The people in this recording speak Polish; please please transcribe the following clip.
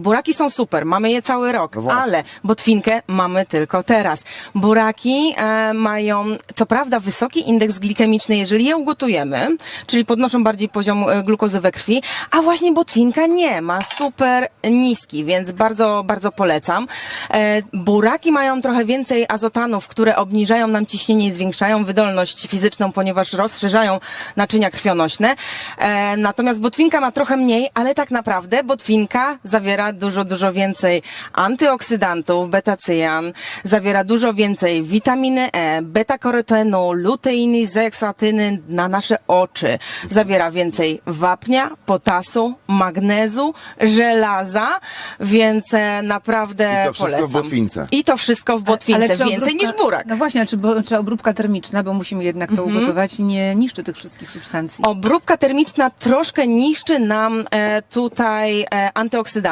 Buraki są super, mamy je cały rok, No właśnie. ale botwinkę mamy tylko teraz. Buraki e, mają, co prawda, wysoki indeks glikemiczny, jeżeli je ugotujemy, czyli podnoszą bardziej poziom e, glukozy we krwi, a właśnie botwinka nie, ma super niski, więc bardzo, bardzo polecam. E, buraki mają trochę więcej azotanów, które obniżają nam ciśnienie i zwiększają wydolność fizyczną, ponieważ rozszerzają naczynia krwionośne. E, natomiast botwinka ma trochę mniej, ale tak naprawdę botwinka zawiera dużo, dużo więcej antyoksydantów, beta-cyjan, zawiera dużo więcej witaminy E, beta-karotenu, luteiny, zeksatyny na nasze oczy. Zawiera więcej wapnia, potasu, magnezu, żelaza, więc e, naprawdę I to wszystko w polecam. botwince. I to wszystko w botwince, czy więcej obróbka- niż burak. No właśnie, czy, bo, czy obróbka termiczna, bo musimy jednak to ugotować, nie niszczy tych wszystkich substancji. Obróbka termiczna troszkę niszczy nam e, tutaj e, antyoksydantów.